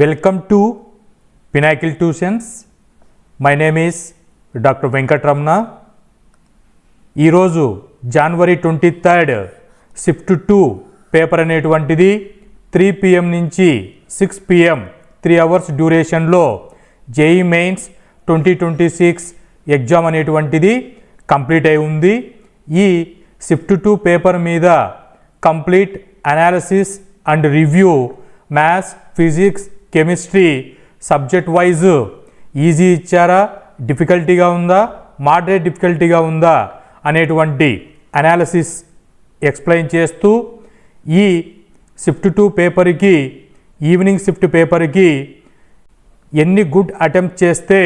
Welcome to Pinnacle Tuitions. My name is doctor Venkataramana ఈరోజు January twenty third shift two paper అనేటువంటిది three PM నుంచి six PM three hours డ్యూరేషన్లో JEE mains twenty twenty six exam అనేటువంటిది complete అయి ఉంది ఈ shift two paper మీద complete analysis and review maths physics chemistry subject wise easy ఇచ్చారా? డిఫికల్టీగా ఉందా? మోడరేట్ డిఫికల్టీగా ఉందా? అనేటువంటి అనాలిసిస్ ఎక్స్ప్లెయిన్ చేస్తూ ఈ షిఫ్ట్ టూ పేపర్కి ఈవినింగ్ షిఫ్ట్ పేపర్కి ఎన్ని గుడ్ అటెంప్ట్ చేస్తే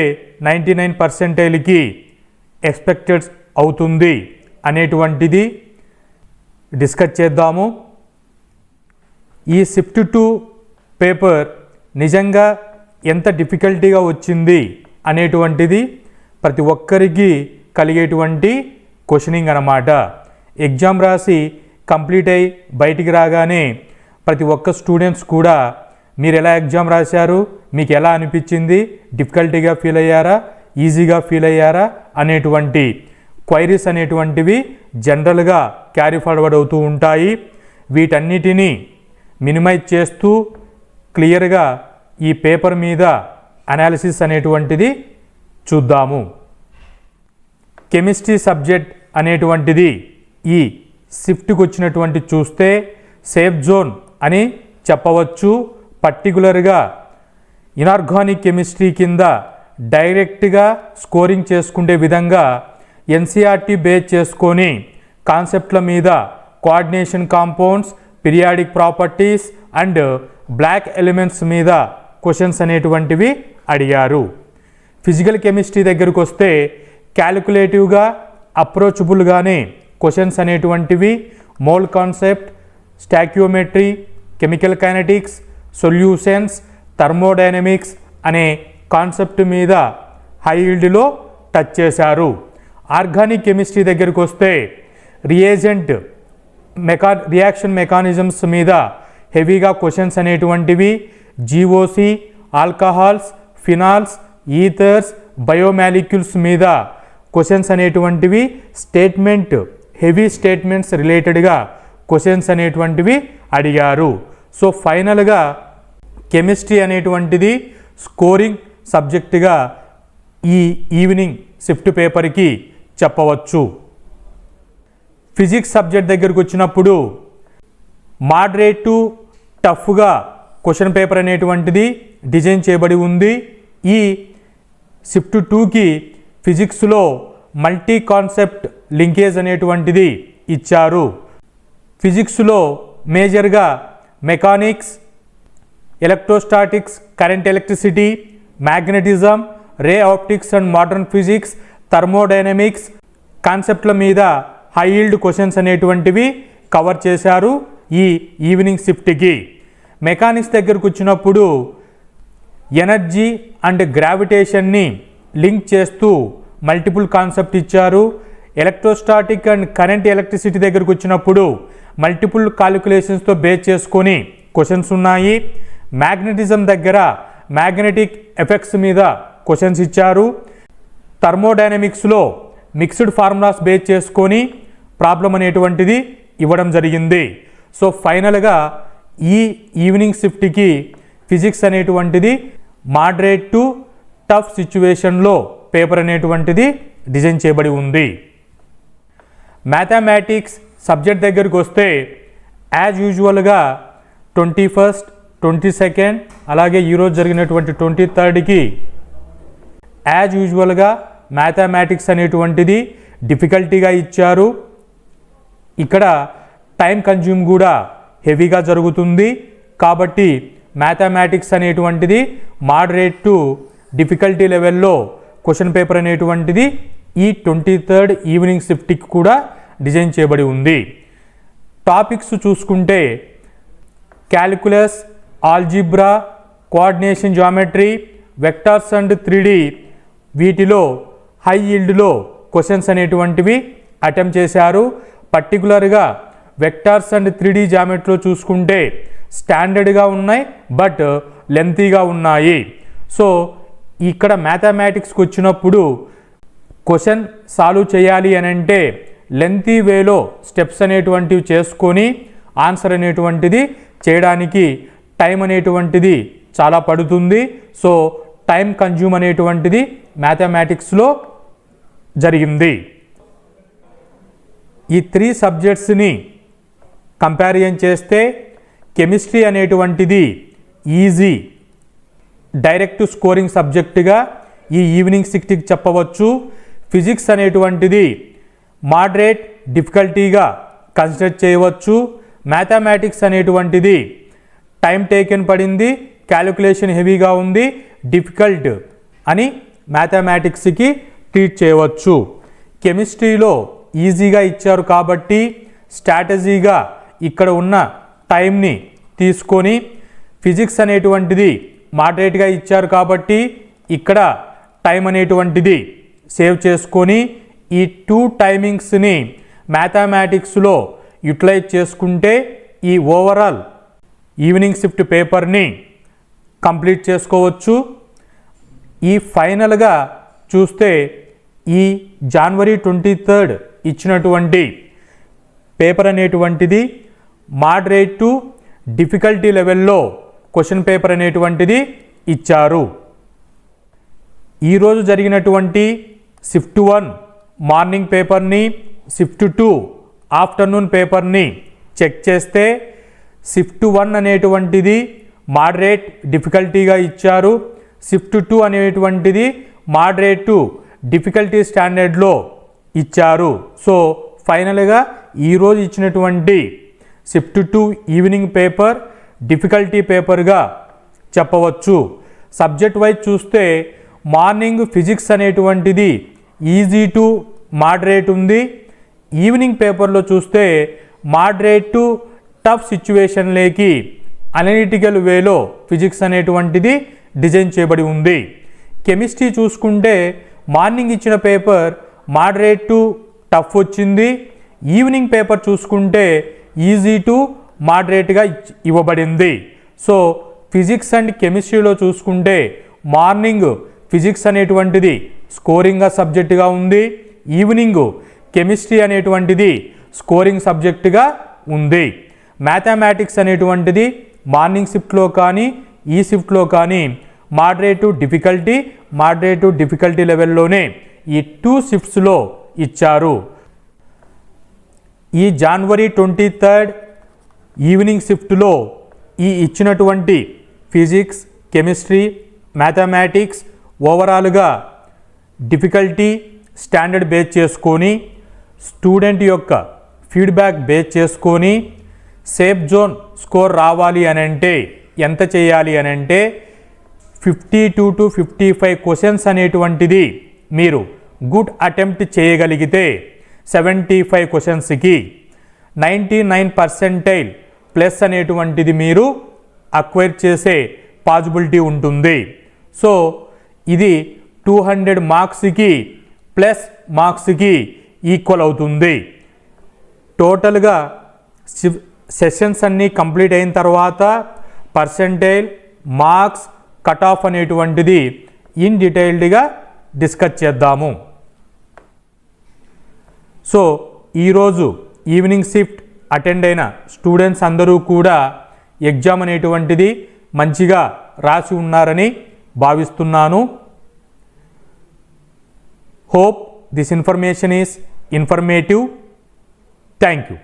నైంటీ నైన్ పర్సెంటేజ్కి ఎక్స్పెక్టెడ్ అవుతుంది అనేటువంటిది డిస్కస్ చేద్దాము. ఈ షిఫ్ట్ టూ పేపర్ నిజంగా ఎంత డిఫికల్టీగా వచ్చింది అనేటువంటిది ప్రతి ఒక్కరికి కలిగేటువంటి క్వశ్చనింగ్ అన్నమాట. ఎగ్జామ్ రాసి కంప్లీట్ అయి బయటికి రాగానే ప్రతి ఒక్క స్టూడెంట్స్ కూడా మీరు ఎలా ఎగ్జామ్ రాశారు? మీకు ఎలా అనిపించింది? డిఫికల్టీగా ఫీల్ అయ్యారా? ఈజీగా ఫీల్ అయ్యారా? అనేటువంటి క్వైరీస్ అనేటువంటివి జనరల్గా క్యారీ ఫార్వర్డ్ అవుతూ ఉంటాయి. వీటన్నిటినీ మినిమైజ్ చేస్తూ క్లియర్గా ఈ పేపర్ మీద అనాలిసిస్ అనేటువంటిది చూద్దాము. కెమిస్ట్రీ సబ్జెక్ట్ అనేటువంటిది ఈ షిఫ్ట్కి వచ్చినటువంటి చూస్తే సేఫ్ జోన్ అని చెప్పవచ్చు. పర్టికులర్గా ఇనార్గానిక్ కెమిస్ట్రీ కింద డైరెక్ట్గా స్కోరింగ్ చేసుకునే విధంగా ఎన్సీఆర్టీ బేస్ చేసుకొని కాన్సెప్ట్ల మీద coordination compounds periodic properties and block elements మీద క్వశ్చన్స్ అనేటువంటివి అడిగారు. ఫిజికల్ కెమిస్ట్రీ దగ్గరకు వస్తే క్యాలిక్యులేటివ్గా అప్రోచబుల్గానే క్వశ్చన్స్ అనేటువంటివి mole concept stoichiometry chemical kinetics solutions thermodynamics అనే కాన్సెప్ట్ మీద హై ఈల్డ్లో టచ్ చేశారు. ఆర్గానిక్ కెమిస్ట్రీ దగ్గరికి వస్తే రియేజెంట్ మెకా రియాక్షన్ మెకానిజమ్స్ మీద హెవీగా క్వశ్చన్స్ అనేటువంటివి GOC alcohols phenols ethers biomolecules మీద క్వశ్చన్స్ అనేటువంటివి స్టేట్మెంట్ హెవీ స్టేట్మెంట్స్ రిలేటెడ్గా క్వశ్చన్స్ అనేటువంటివి అడిగారు. సో ఫైనల్గా కెమిస్ట్రీ అనేటువంటిది స్కోరింగ్ సబ్జెక్టుగా ఈ ఈవినింగ్ షిఫ్ట్ పేపర్కి చెప్పవచ్చు. ఫిజిక్స్ సబ్జెక్ట్ దగ్గరకు వచ్చినప్పుడు మాడరేట్ టు టఫ్గా క్వశ్చన్ పేపర్ అనేటువంటిది డిజైన్ చేయబడి ఉంది. ఈ షిఫ్ట్ టూకి ఫిజిక్స్లో మల్టీ కాన్సెప్ట్ లింకేజ్ అనేటువంటిది ఇచ్చారు. ఫిజిక్స్లో మేజర్గా mechanics electrostatics current electricity magnetism ray optics and modern physics thermodynamics కాన్సెప్ట్ల మీద హై ఈల్డ్ క్వశ్చన్స్ అనేటువంటివి కవర్ చేశారు ఈ ఈవినింగ్ షిఫ్ట్కి. మెకానిక్స్ దగ్గరకు వచ్చినప్పుడు ఎనర్జీ అండ్ గ్రావిటేషన్ని లింక్ చేస్తూ మల్టిపుల్ కాన్సెప్ట్ ఇచ్చారు. ఎలక్ట్రోస్టాటిక్ అండ్ కరెంట్ ఎలక్ట్రిసిటీ దగ్గరకు వచ్చినప్పుడు మల్టిపుల్ కాలిక్యులేషన్స్తో బేస్ చేసుకొని క్వశ్చన్స్ ఉన్నాయి. మ్యాగ్నెటిజం దగ్గర మ్యాగ్నెటిక్ ఎఫెక్ట్స్ మీద క్వశ్చన్స్ ఇచ్చారు. థర్మోడైనమిక్స్లో మిక్స్డ్ ఫార్ములాస్ బేస్ చేసుకొని ప్రాబ్లం అనేటువంటిది ఇవ్వడం జరిగింది. సో ఫైనల్గా ఈ ఈవినింగ్ షిఫ్ట్కి ఫిజిక్స్ అనేటువంటిది మాడరేట్ టు టఫ్ సిచ్యువేషన్లో పేపర్ అనేటువంటిది డిజైన్ చేయబడి ఉంది. మ్యాథమెటిక్స్ సబ్జెక్ట్ దగ్గరికి వస్తే యాజ్ యూజువల్గా ట్వంటీ ఫస్ట్ ట్వంటీ సెకండ్ అలాగే ఈరోజు జరిగినటువంటి ట్వంటీ థర్డ్కి యాజ్ యూజువల్గా మ్యాథమెటిక్స్ అనేటువంటిది డిఫికల్టీగా ఇచ్చారు. ఇక్కడ టైం కన్జ్యూమ్ కూడా హెవీగా జరుగుతుంది. కాబట్టి మ్యాథమెటిక్స్ అనేటువంటిది మాడరేట్ టు డిఫికల్టీ లెవెల్లో క్వశ్చన్ పేపర్ అనేటువంటిది ఈ ట్వంటీ థర్డ్ ఈవినింగ్ షిఫ్ట్కి కూడా డిజైన్ చేయబడి ఉంది. టాపిక్స్ చూసుకుంటే calculus algebra coordination geometry vectors and three D వీటిలో హై ఈల్డ్లో క్వశ్చన్స్ అనేటువంటివి అటెంప్ట్ చేశారు. పర్టికులర్గా వెక్టార్స్ అండ్ త్రీ డీ జామెట్రీలో చూసుకుంటే స్టాండర్డ్గా ఉన్నాయి బట్ లెంతీగా ఉన్నాయి. సో ఇక్కడ మ్యాథమెటిక్స్కి వచ్చినప్పుడు క్వశ్చన్ సాల్వ్ చేయాలి అని అంటే లెంతీ వేలో స్టెప్స్ అనేటువంటివి చేసుకొని ఆన్సర్ అనేటువంటిది చేయడానికి టైం అనేటువంటిది చాలా పడుతుంది. సో టైం కన్జ్యూమ్ అనేటువంటిది మ్యాథమెటిక్స్లో జరిగింది. ఈ త్రీ సబ్జెక్ట్స్ని కంపారిజన్ చేస్తే కెమిస్ట్రీ అనేటువంటిది ఈజీ. డైరెక్ట్ స్కోరింగ్ సబ్జెక్టుగా ఈ ఈవినింగ్ సిక్స్టీకి చెప్పవచ్చు. ఫిజిక్స్ అనేటువంటిది మాడరేట్ డిఫికల్టీగా కన్సిడర్ చేయవచ్చు. మ్యాథమెటిక్స్ అనేటువంటిది టైం టేకెన్ పడింది క్యాలిక్యులేషన్ హెవీగా ఉంది డిఫికల్ట్ అని మ్యాథమెటిక్స్కి ట్రీట్ చేయవచ్చు. కెమిస్ట్రీలో ఈజీగా ఇచ్చారు కాబట్టి స్ట్రాటజీగా ఇక్కడ ఉన్న టైంని తీసుకొని ఫిజిక్స్ అనేటువంటిది మాటరేట్గా ఇచ్చారు కాబట్టి ఇక్కడ టైం అనేటువంటిది సేవ్ చేసుకొని ఈ టూ టైమింగ్స్ని మ్యాథమెటిక్స్లో యూటిలైజ్ చేసుకుంటే ఈ ఓవరాల్ ఈవినింగ్ షిఫ్ట్ పేపర్ని కంప్లీట్ చేసుకోవచ్చు. ఈ ఫైనల్గా చూస్తే ఈ జనవరి ట్వంటీ థర్డ్ ఇచ్చినటువంటి పేపర్ అనేటువంటిది మాడరేట్ టు డిఫికల్టీ లెవెల్లో క్వశ్చన్ పేపర్ అనేటువంటిది ఇచ్చారు. ఈరోజు జరిగినటువంటి షిఫ్ట్ వన్ మార్నింగ్ పేపర్ని షిఫ్ట్ టూ ఆఫ్టర్నూన్ పేపర్ని చెక్ చేస్తే షిఫ్ట్ వన్ అనేటువంటిది మాడరేట్ డిఫికల్టీగా ఇచ్చారు. షిఫ్ట్ టూ అనేటువంటిది మాడరేట్ టు డిఫికల్టీ స్టాండర్డ్లో ఇచ్చారు. సో ఫైనల్గా ఈరోజు ఇచ్చినటువంటి shift two evening paper difficulty పేపర్గా చెప్పవచ్చు. సబ్జెక్ట్ వైజ్ చూస్తే మార్నింగ్ ఫిజిక్స్ అనేటువంటిది ఈజీ టు మాడరేట్ ఉంది. ఈవినింగ్ పేపర్లో చూస్తే మాడరేట్ టు టఫ్ సిచ్యువేషన్లేకి అనలిటికల్ వేలో ఫిజిక్స్ అనేటువంటిది డిజైన్ చేయబడి ఉంది. కెమిస్ట్రీ చూసుకుంటే మార్నింగ్ ఇచ్చిన పేపర్ మాడరేట్ టు టఫ్ వచ్చింది. ఈవినింగ్ పేపర్ చూసుకుంటే ఈజీ టు మాడరేట్గా ఇవ్వబడింది. సో ఫిజిక్స్ అండ్ కెమిస్ట్రీలో చూసుకుంటే మార్నింగ్ ఫిజిక్స్ అనేటువంటిది స్కోరింగ్గా సబ్జెక్టుగా ఉంది ఈవినింగ్ కెమిస్ట్రీ అనేటువంటిది స్కోరింగ్ సబ్జెక్టుగా ఉంది. మ్యాథమెటిక్స్ అనేటువంటిది మార్నింగ్ షిఫ్ట్లో కానీ ఈ షిఫ్ట్లో కానీ మాడరేటు డిఫికల్టీ మాడరేటు డిఫికల్టీ లెవెల్లోనే ఈ టూ షిఫ్ట్స్లో ఇచ్చారు. ఈ జనవరి ట్వంటీ థర్డ్ ఈవినింగ్ షిఫ్ట్లో ఈ ఇచ్చినటువంటి ఫిజిక్స్ కెమిస్ట్రీ మ్యాథమెటిక్స్ ఓవరాల్గా డిఫికల్టీ స్టాండర్డ్ బేస్ చేసుకొని స్టూడెంట్ యొక్క ఫీడ్బ్యాక్ బేస్ చేసుకొని సేఫ్ జోన్ స్కోర్ రావాలి అని అంటే ఎంత చేయాలి అని అంటే fifty two to fifty five questions అనేటువంటిది మీరు గుడ్ అటెంప్ట్ చేయగలిగితే సెవెంటీ ఫైవ్ క్వశ్చన్స్కి నైంటీ నైన్ పర్సెంటైల్ ప్లస్ అనేటువంటిది మీరు అక్వైర్ చేసే పాసిబిలిటీ ఉంటుంది. సో ఇది టూ హండ్రెడ్ మార్క్స్కి ప్లస్ మార్క్స్కి ఈక్వల్ అవుతుంది. టోటల్గా సెషన్స్ అన్నీ కంప్లీట్ అయిన తర్వాత పర్సంటైల్ మార్క్స్ కట్ ఆఫ్ అనేటువంటిది ఇన్ డీటెయిల్డ్గా డిస్కస్ చేద్దాము. సో ఈరోజు ఈవినింగ్ షిఫ్ట్ అటెండ్ అయిన స్టూడెంట్స్ అందరూ కూడా ఎగ్జామ్ అనేటువంటిది మంచిగా రాసి ఉన్నారని భావిస్తున్నాను. Hope this information is informative thank you